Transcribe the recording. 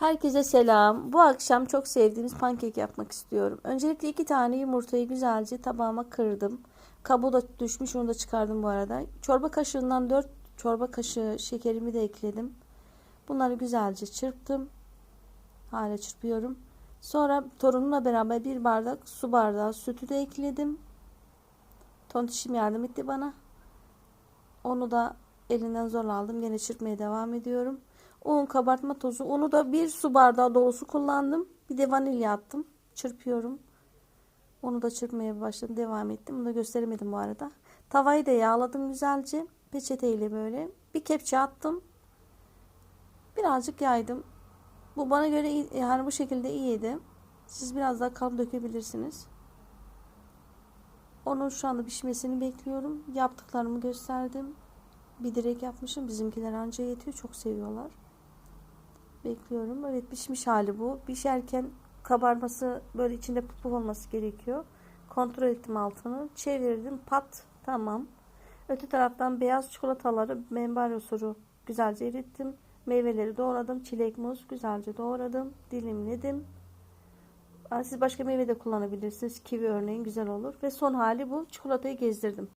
Herkese selam. Bu akşam çok sevdiğimiz pankek yapmak istiyorum. Öncelikle iki tane yumurtayı güzelce tabağıma kırdım. Kabuğu da düşmüş onu da çıkardım bu arada. Çorba kaşığından 4 çorba kaşığı şekerimi de ekledim. Bunları güzelce çırptım. Hala çırpıyorum. Sonra torunumla beraber bir bardak su bardağı sütü de ekledim. Tontişim yardım etti bana. Onu da elinden zor aldım. Yine çırpmaya devam ediyorum. Un, kabartma tozu. Unu da bir su bardağı dolusu kullandım. Bir de vanilya attım. Çırpıyorum. Onu da çırpmaya başladım. Devam ettim. Bunu da gösteremedim bu arada. Tavayı da yağladım güzelce. Peçeteyle böyle. Bir kepçe attım. Birazcık yaydım. Bu bana göre yani bu şekilde iyiydi. Siz biraz daha kalın dökebilirsiniz. Onun şu anda pişmesini bekliyorum. Yaptıklarımı gösterdim. Bir direk yapmışım. Bizimkiler anca yetiyor. Çok seviyorlar. Bekliyorum. Evet pişmiş hali bu. Pişerken kabarması böyle içinde puf olması gerekiyor. Kontrol ettim altını. Çevirdim. Pat. Tamam. Öte taraftan beyaz çikolataları menbar usulü güzelce erittim. Meyveleri doğradım. Çilek, muz güzelce doğradım. Dilimledim. Siz başka meyve de kullanabilirsiniz. Kivi örneğin güzel olur. Ve son hali bu. Çikolatayı gezdirdim.